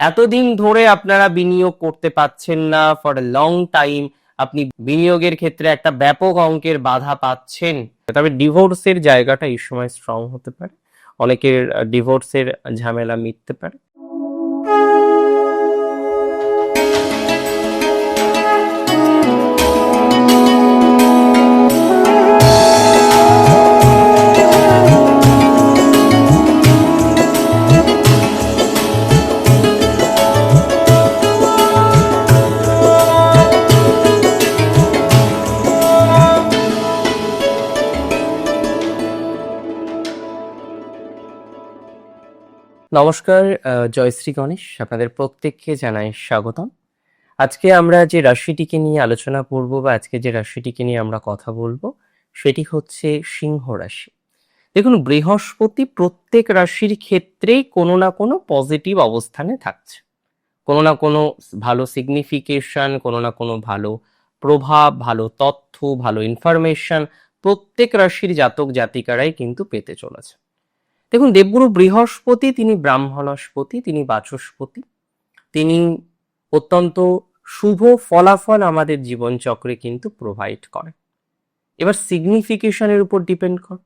এতদিন ধরে আপনারা বিনিয়োগ করতে পাচ্ছেন না। ফর এ লং টাইম আপনি বিনিয়োগের ক্ষেত্রে একটা ব্যাপক অঙ্কের বাধা পাচ্ছেন। তবে ডিভোর্সের জায়গাটা এই সময় স্ট্রং হতে পারে। অনেকের ডিভোর্সের ঝামেলা মিটতে পারে। নমস্কার জয়শ্রী গণেশ, আপনাদের প্রত্যেককে জানাই স্বাগতম। আজকে আমরা যে রাশিটিকে নিয়ে আলোচনা করব বা আজকে যে রাশিটিকে নিয়ে আমরা কথা বলব, সেটি হচ্ছে সিংহ রাশি। দেখুন, বৃহস্পতি প্রত্যেক রাশির ক্ষেত্রেই কোনো না কোনো পজিটিভ অবস্থানে থাকছে। কোনো না কোনো ভালো সিগনিফিকেশন কোনো না কোনো ভালো প্রভাব, ভালো তথ্য, ভালো ইনফরমেশন প্রত্যেক রাশির জাতক জাতিকারাই কিন্তু পেতে চলেছে। দেখুন, দেবগুরু বৃহস্পতি, তিনি ব্রাহ্মণস্পতি, তিনি বাচস্পতি। তিনি অত্যন্ত শুভ ফলাফল আমাদের জীবনচক্রে কিন্তু প্রোভাইড করে। এবার সিগনিফিকেশনের উপর ডিপেন্ড করে।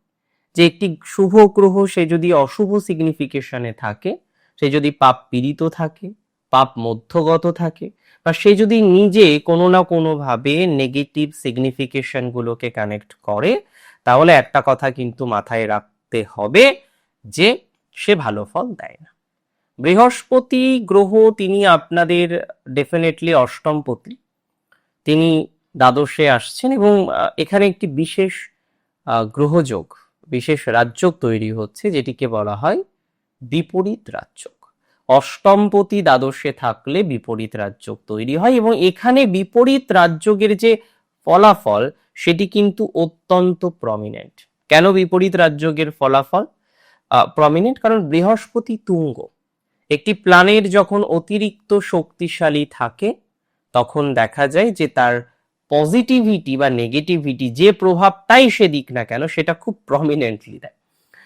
যে একটি শুভ গ্রহ, সে যদি অশুভ সিগনিফিকেশনে থাকে, সে যদি পাপ পীড়িত থাকে, পাপ মধ্যগত থাকে, বা সে যদি নিজে কোনো না কোনোভাবে নেগেটিভ সিগনিফিকেশনগুলোকে কানেক্ট করে, তাহলে একটা কথা কিন্তু মাথায় রাখতে হবে যে সে ভালো ফল দেয় না। বৃহস্পতি গ্রহ তিনি আপনাদের ডেফিনেটলি অষ্টমপতি তিনি দ্বাদশে আসছেন এবং এখানে একটি বিশেষ গ্রহযোগ, বিশেষ রাজযোগ তৈরি হচ্ছে, যেটিকে বলা হয় বিপরীত রাজযোগ। অষ্টমপতি দ্বাদশে থাকলে বিপরীত রাজযোগ তৈরি হয় এবং এখানে বিপরীত রাজযোগের যে ফলাফল, সেটি কিন্তু অত্যন্ত প্রমিনেন্ট কেন বিপরীত রাজযোগের ফলাফল? প্রমিনেন্ট কারণ বৃহস্পতি তুঙ্গ। একটি প্ল্যানেট যখন অতিরিক্ত শক্তিশালী থাকে, তখন দেখা যায় যে তার পজিটিভিটি বা নেগেটিভিটি যে প্রভাবটাই সে দিক না কেন, সেটা খুব প্রমিনেন্টলি দেয়।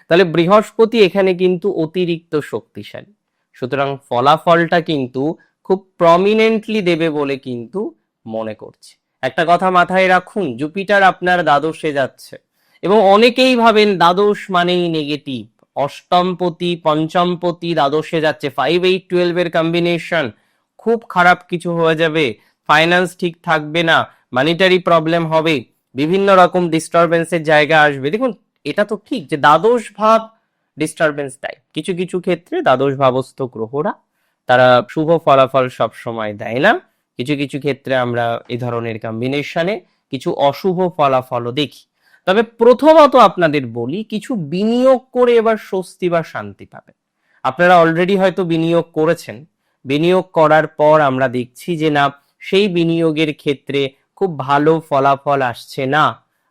তাহলে বৃহস্পতি এখানে কিন্তু অতিরিক্ত শক্তিশালী। সুতরাং ফলাফলটা কিন্তু খুব প্রমিনেন্টলি দেবে বলে কিন্তু মনে করছে। একটা কথা মাথায় রাখুন জুপিটার আপনার দ্বাদশে যাচ্ছে। এবং অনেকেই ভাবেন দ্বাদশ মানেই নেগেটিভ অষ্টমপতি, পঞ্চমপতি, দ্বাদশে যাচ্ছে। ফাইভ এইট টুয়েলভ এর কম্বিনেশন খুব খারাপ কিছু হয়ে যাবে। ফাইন্যান্স ঠিক থাকবে না। মানিটারি প্রবলেম হবে। বিভিন্ন রকম ডিস্টারবেন্সের জায়গা আসবে। দেখুন, এটা তো ঠিক যে দ্বাদশ ভাব ডিস্টারবেন্স দেয় কিছু কিছু ক্ষেত্রে দ্বাদশ ভাবস্থ গ্রহরা তারা শুভ ফলাফল সব সময় দেয় না। কিছু কিছু ক্ষেত্রে আমরা এ ধরনের কম্বিনেশনে কিছু অশুভ ফলাফলও দেখি। তবে প্রথমত আপনাদের বলি, কিছু বিনিয়োগ করে এবার স্বস্তি বা শান্তি পাবে আপনারা অলরেডি হয়তো বিনিয়োগ করেছেন। বিনিয়োগ করার পর আমরা দেখছি যে না, সেই বিনিয়োগের ক্ষেত্রে খুব ভালো ফলাফল আসছে না।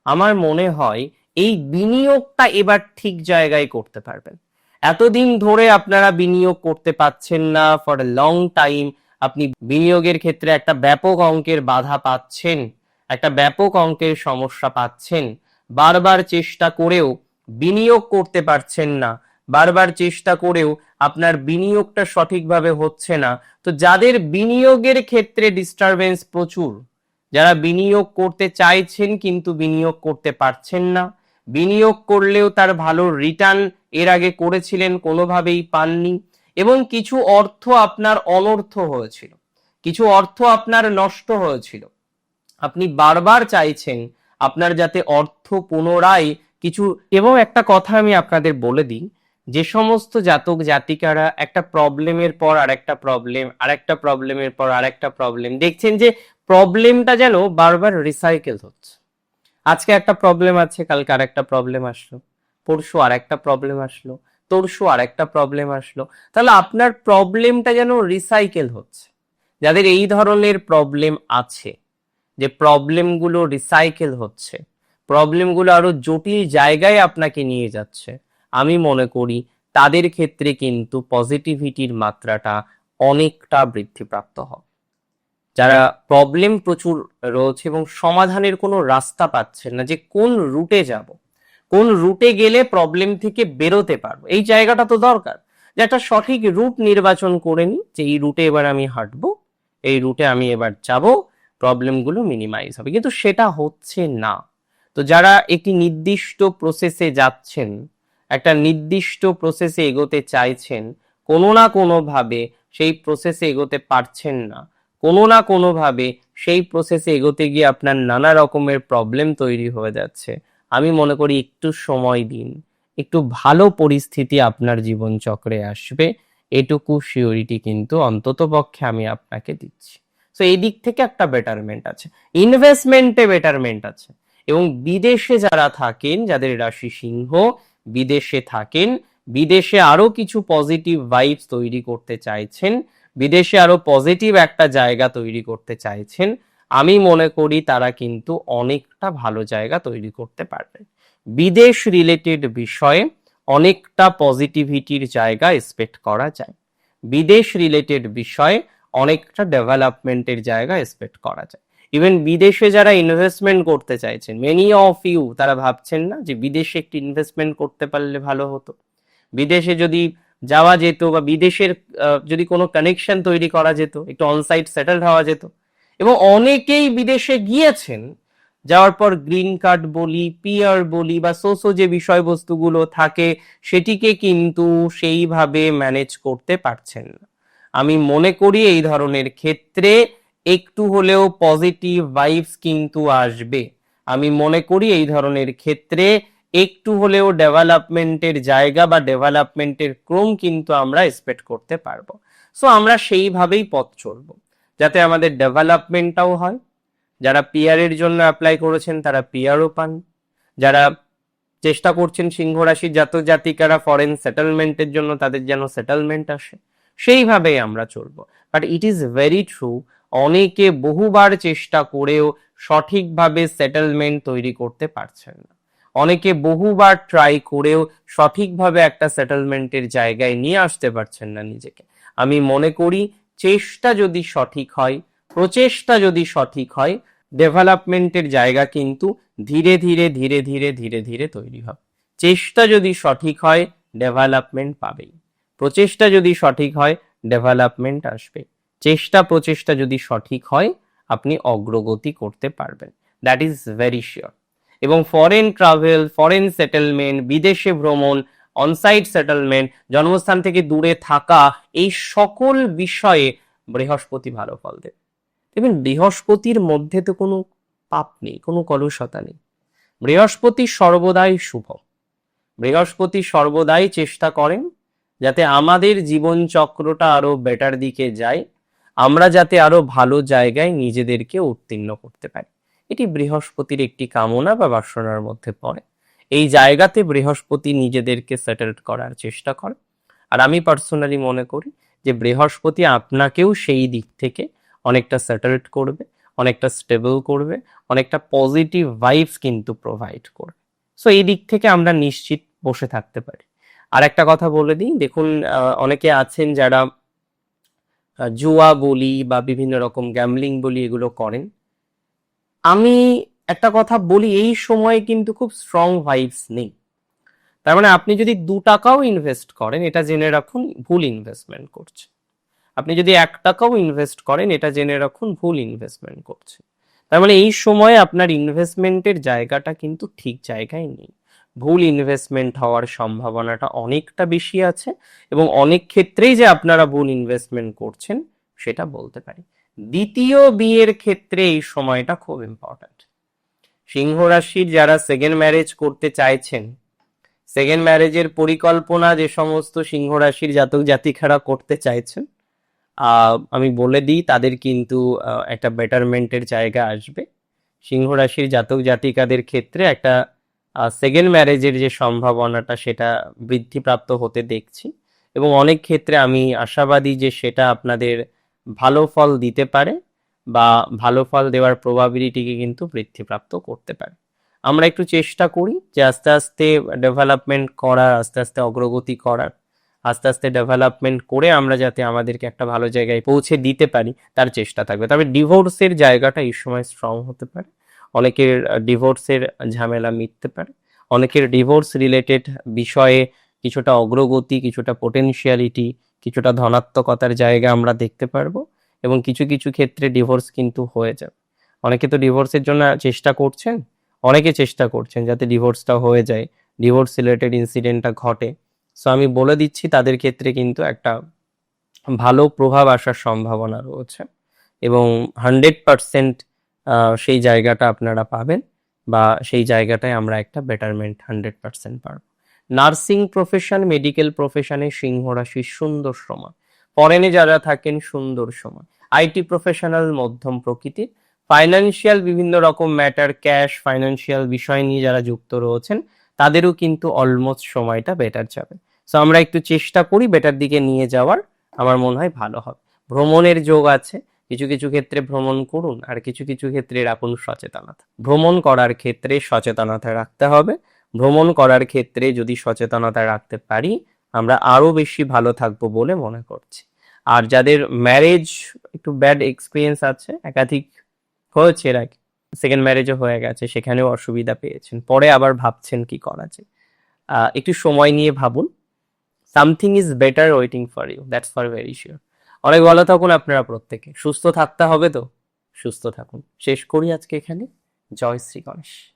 আমার মনে হয় এই বিনিয়োগটা এবার ঠিক জায়গায় করতে পারবেন। এতদিন ধরে আপনারা বিনিয়োগ করতে পাচ্ছেন না ফর লং টাইম আপনি বিনিয়োগের ক্ষেত্রে একটা ব্যাপক অঙ্কের বাধা পাচ্ছেন, একটা ব্যাপক অঙ্কের সমস্যা পাচ্ছেন। বারবার চেষ্টা করেও বিনিয়োগ করতে পারছেন না। বারবার চেষ্টা করেও আপনার বিনিয়োগটা সঠিকভাবে হচ্ছে না। তো যাদের বিনিয়োগের ক্ষেত্রে ডিস্টারবেন্স প্রচুর, যারা বিনিয়োগ করতে চাইছেন কিন্তু বিনিয়োগ করতে পারছেন না, বিনিয়োগ করলেও তার ভালো রিটার্ন এর আগে করেছিলেন, কোনোভাবেই পাননি এবং কিছু অর্থ আপনার অনর্থ হয়েছিল, কিছু অর্থ আপনার নষ্ট হয়েছিল। আপনি বারবার চাইছেন আপনার যাতে অর্থ পুনরায় কিছু, এবং একটা কথা আমি আপনাদের বলে দিই, যে সমস্ত জাতক জাতিকারা একটা প্রবলেমের পর আরেকটা প্রবলেম, আরেকটা প্রবলেমের পর আরেকটা প্রবলেম, দেখছেন যে প্রবলেমটা যেন বারবার রিসাইকেল হচ্ছে। আজকে একটা প্রবলেম আছে, কালকে আরেকটা প্রবলেম আসলো, পরশু আরেকটা প্রবলেম আসলো, তরশু আরেকটা প্রবলেম আসলো, তাহলে আপনার প্রবলেমটা যেন রিসাইকেল হচ্ছে। যাদের এই ধরনের প্রবলেম আছে যে প্রবলেমগুলো রিসাইকেল হচ্ছে, প্রবলেমগুলো আরও জটিল জায়গায় আপনাকে নিয়ে যাচ্ছে। আমি মনে করি তাদের ক্ষেত্রে কিন্তু পজিটিভিটির মাত্রাটা অনেকটা বৃদ্ধিপ্রাপ্ত হবে যারা প্রবলেম প্রচুর রয়েছে এবং সমাধানের কোনো রাস্তা পাচ্ছেন না যে কোন রুটে যাব, কোন রুটে গেলে প্রবলেম থেকে বেরোতে পারব, এই জায়গাটা তো দরকার। যে একটা সঠিক রুট নির্বাচন করে নিই যে এই রুটে এবার আমি হাঁটবো, এই রুটে আমি এবার যাব প্রবলেমগুলো মিনিমাইজ হবে। কিন্তু সেটা হচ্ছে না। তো যারা একটি নির্দিষ্ট প্রসেসে যাচ্ছেন, একটা নির্দিষ্ট প্রসেসে এগোতে চাইছেন, কোনো না কোনোভাবে সেই প্রসেসে এগোতে পারছেন না। কোনো না কোনোভাবে সেই প্রসেসে এগোতে গিয়ে আপনার নানা রকমের প্রবলেম তৈরি হয়ে যাচ্ছে। আমি মনে করি একটু সময় দিন। একটু ভালো পরিস্থিতি আপনার জীবন চক্রে আসবে। এটুকু সিওরিটি কিন্তু অন্তত পক্ষে আমি আপনাকে দিচ্ছি। তো এই দিক থেকে একটা বেটারমেন্ট আছে। ইনভেস্টমেন্টে বেটারমেন্ট আছে। এবং বিদেশে যারা থাকেন, যাদের রাশি সিংহ, বিদেশে থাকেন, বিদেশে আরও কিছু পজিটিভ ভাইবস তৈরি করতে চাইছেন, বিদেশে আরও পজিটিভ একটা জায়গা তৈরি করতে চাইছেন, আমি মনে করি তারা কিন্তু অনেকটা ভালো জায়গা তৈরি করতে পারবে। বিদেশ রিলেটেড বিষয়ে অনেকটা পজিটিভিটির জায়গা এক্সপেক্ট করা যায়। বিদেশ রিলেটেড বিষয়ে অনেকটা ডেভেলপমেন্টের জায়গা এক্সপেক্ট করা যায়। ইভেন বিদেশে যারা ইনভেস্টমেন্ট করতে চাইছেন মেনি অফ ইউ তারা ভাবছেন না যে বিদেশে একটি ইনভেস্টমেন্ট করতে পারলে ভালো হতো। বিদেশে যদি যাওয়া যেত বা বিদেশের যদি কোনো কানেকশন তৈরি করা যেত, একটু অনসাইট সেটেল হওয়া যেত। এবং অনেকেই বিদেশে গিয়েছেন, যাওয়ার পর গ্রিন কার্ড বলি পিয়ার বলি বা সোসো যে বিষয়বস্তুগুলো থাকে, সেটিকে কিন্তু সেইভাবে ম্যানেজ করতে পারছেন না। আমি মনে করি এই ধরনের ক্ষেত্রে একটু হলেও পজিটিভ ভাইবস কিন্তু আসবে। আমি মনে করি এই ধরনের ক্ষেত্রে একটু হলেও ডেভেলপমেন্টের জায়গা বা ডেভেলপমেন্টের ক্রম কিন্তু আমরা এক্সপেক্ট করতে পারব। সো আমরা সেইভাবেই পথ চলবো। যাতে আমাদের ডেভেলপমেন্টটাও হয়। যারা পিয়ারের জন্য অ্যাপ্লাই করেছেন, তারা পিয়ারও পান। যারা চেষ্টা করছেন সিংহ রাশির জাতক জাতিকারা ফরেন সেটেলমেন্টের জন্য, তাদের যেন সেটেলমেন্ট আসে। সেইভাবেই আমরা চলবো। But it is very true অনেকে বহুবার চেষ্টা করেও সঠিকভাবে সেটেলমেন্ট তৈরি করতে পারছেন না। অনেকে বহুবার ট্রাই করেও সঠিকভাবে একটা সেটেলমেন্টের জায়গায় নিয়ে আসতে পারছেন না নিজেকে। আমি মনে করি চেষ্টা যদি সঠিক হয়, প্রচেষ্টা যদি সঠিক হয় ডেভেলপমেন্টের জায়গা কিন্তু ধীরে ধীরে ধীরে ধীরে ধীরে ধীরে তৈরি হবে। চেষ্টা যদি সঠিক হয় ডেভেলপমেন্ট পাবেই। প্রচেষ্টা যদি সঠিক হয় ডেভেলপমেন্ট আসবে। চেষ্টা, প্রচেষ্টা যদি সঠিক হয়, আপনি অগ্রগতি করতে পারবেন। দ্যাট ইজ ভেরি শিওর এবং ফরেন ট্রাভেল ফরেন সেটেলমেন্ট বিদেশে ভ্রমণ অনসাইট সেটেলমেন্ট জন্মস্থান থেকে দূরে থাকা, এই সকল বিষয়ে বৃহস্পতি ভালো ফল দেবে। দেখবেন, বৃহস্পতির মধ্যে তো কোনো পাপ নেই, কোনো কলুষতা নেই। বৃহস্পতি সর্বদাই শুভ। বৃহস্পতি সর্বদাই চেষ্টা করেন যাতে আমাদের জীবন চক্রটা আরও বেটার দিকে যায়, আমরা যাতে আরও ভালো জায়গায় নিজেদেরকে উত্তীর্ণ করতে পারি। এটি বৃহস্পতির একটি কামনা বা বাসনার মধ্যে পড়ে। এই জায়গাতে বৃহস্পতি নিজেদেরকে সেটেল করার চেষ্টা করে। আর আমি পার্সোনালি মনে করি যে বৃহস্পতি আপনাকেও সেই দিক থেকে অনেকটা সেটেলড করবে, অনেকটা স্টেবল করবে, অনেকটা পজিটিভ ভাইবস কিন্তু প্রোভাইড করবে। সো এই দিক থেকে আমরা নিশ্চিত বসে থাকতে পারি। আর একটা কথা বলে দিই। দেখুন অনেকে আছেন যারা জুয়া বলি বা বিভিন্ন রকম গ্যামলিং বলি এগুলো করেন। আমি একটা কথা বলি, এই সময়ে কিন্তু খুব স্ট্রং ভাইবস নেই। তার মানে আপনি যদি দু টাকাও ইনভেস্ট করেন, এটা জেনে রাখুন, ভুল ইনভেস্টমেন্ট করছে। আপনি যদি এক টাকাও ইনভেস্ট করেন, এটা জেনে রাখুন, ভুল ইনভেস্টমেন্ট করছে। তার মানে এই সময়ে আপনার ইনভেস্টমেন্টের জায়গাটা কিন্তু ঠিক জায়গায় নেই। ভুল ইনভেস্টমেন্ট হওয়ার সম্ভাবনাটা অনেকটা বেশি আছে এবং অনেক ক্ষেত্রেই যে আপনারা ভুল ইনভেস্টমেন্ট করছেন সেটা বলতে পারি। দ্বিতীয় বিয়ের ক্ষেত্রে এই সময়টা খুব ইম্পর্ট্যান্ট সিংহ রাশির যারা সেকেন্ড ম্যারেজ করতে চাইছেন সেকেন্ড ম্যারেজের পরিকল্পনা যে সমস্ত সিংহ রাশির জাতক জাতিকারা করতে চাইছেন আমি বলে দিই তাদের কিন্তু একটা বেটারমেন্টের জায়গা আসবে। সিংহ রাশির জাতক জাতিকাদের ক্ষেত্রে একটা সেকেন্ড ম্যারেজের যে সম্ভাবনাটা, সেটা বৃদ্ধিপ্রাপ্ত হতে দেখছি। এবং অনেক ক্ষেত্রে আমি আশাবাদী যে সেটা আপনাদের ভালো ফল দিতে পারে বা ভালো ফল দেওয়ার প্রবাবিলিটিকে কিন্তু বৃদ্ধিপ্রাপ্ত করতে পারে। আমরা একটু চেষ্টা করি যে আস্তে আস্তে ডেভেলপমেন্ট করার, আস্তে আস্তে অগ্রগতি করার, আস্তে আস্তে ডেভেলপমেন্ট করে আমরা যাতে আমাদেরকে একটা ভালো জায়গায় পৌঁছে দিতে পারি, তার চেষ্টা থাকবে। তবে ডিভোর্সের জায়গাটা এই সময় স্ট্রং হতে পারে। অনেকের ডিভোর্সের ঝামেলা মিটতে পারে, অনেকের ডিভোর্স রিলেটেড বিষয়ে কিছুটা অগ্রগতি, কিছুটা পোটেনশিয়ালিটি কিছুটা ধনাত্মকতার জায়গা আমরা দেখতে পারব এবং কিছু কিছু ক্ষেত্রে ডিভোর্স কিন্তু হয়ে যাবে। অনেকে তো ডিভোর্সের জন্য চেষ্টা করছেন, অনেকে চেষ্টা করছেন যাতে ডিভোর্সটা হয়ে যায় ডিভোর্স রিলেটেড ইনসিডেন্টটা ঘটে। সো আমি বলে দিচ্ছি তাদের ক্ষেত্রে কিন্তু একটা ভালো প্রভাব আসার সম্ভাবনা রয়েছে এবং হান্ড্রেড পারসেন্ট সেই জায়গাটা আপনারা পাবেন বা সেই জায়গাটায় আমরা একটা বেটারমেন্ট হান্ড্রেড পারসেন্ট পারব। নার্সিং প্রফেশন মেডিকেল প্রফেশনে সিংহ রাশির সুন্দর সময়। ফরেনে যারা থাকেন, সুন্দর সময়। আইটি প্রফেশনাল মধ্যম প্রকৃতির। ফাইন্যান্সিয়াল বিভিন্ন রকম ম্যাটার ক্যাশ ফাইন্যান্সিয়াল বিষয় নিয়ে যারা যুক্ত রয়েছেন, তাদেরও কিন্তু অলমোস্ট সময়টা বেটার যাবে। সো আমরা একটু চেষ্টা করি বেটার দিকে নিয়ে যাওয়ার। আমার মনে হয় ভালো হবে। ভ্রমণের যোগ আছে। কিছু কিছু ক্ষেত্রে ভ্রমণ করুন আর কিছু কিছু ক্ষেত্রে রাখুন সচেতনতা। ভ্রমণ করার ক্ষেত্রে সচেতনতা রাখতে হবে। ভ্রমণ করার ক্ষেত্রে যদি সচেতনতা রাখতে পারি, আমরা আরও বেশি ভালো থাকব বলে মনে করছি। আর যাদের ম্যারেজ একটু ব্যাড এক্সপিরিয়েন্স আছে, একাধিক হয়েছে এর আগে সেকেন্ড ম্যারেজও হয়ে গেছে, সেখানেও অসুবিধা পেয়েছেন। পরে আবার ভাবছেন কি করা যায়। একটু সময় নিয়ে ভাবুন। Something is better waiting for you that's for very sure অনেক ভালো থাকুন আপনারা প্রত্যেকে। সুস্থ থাকতে হবে তো? সুস্থ থাকুন। শেষ করি আজকে এখানে। জয় শ্রী গণেশ।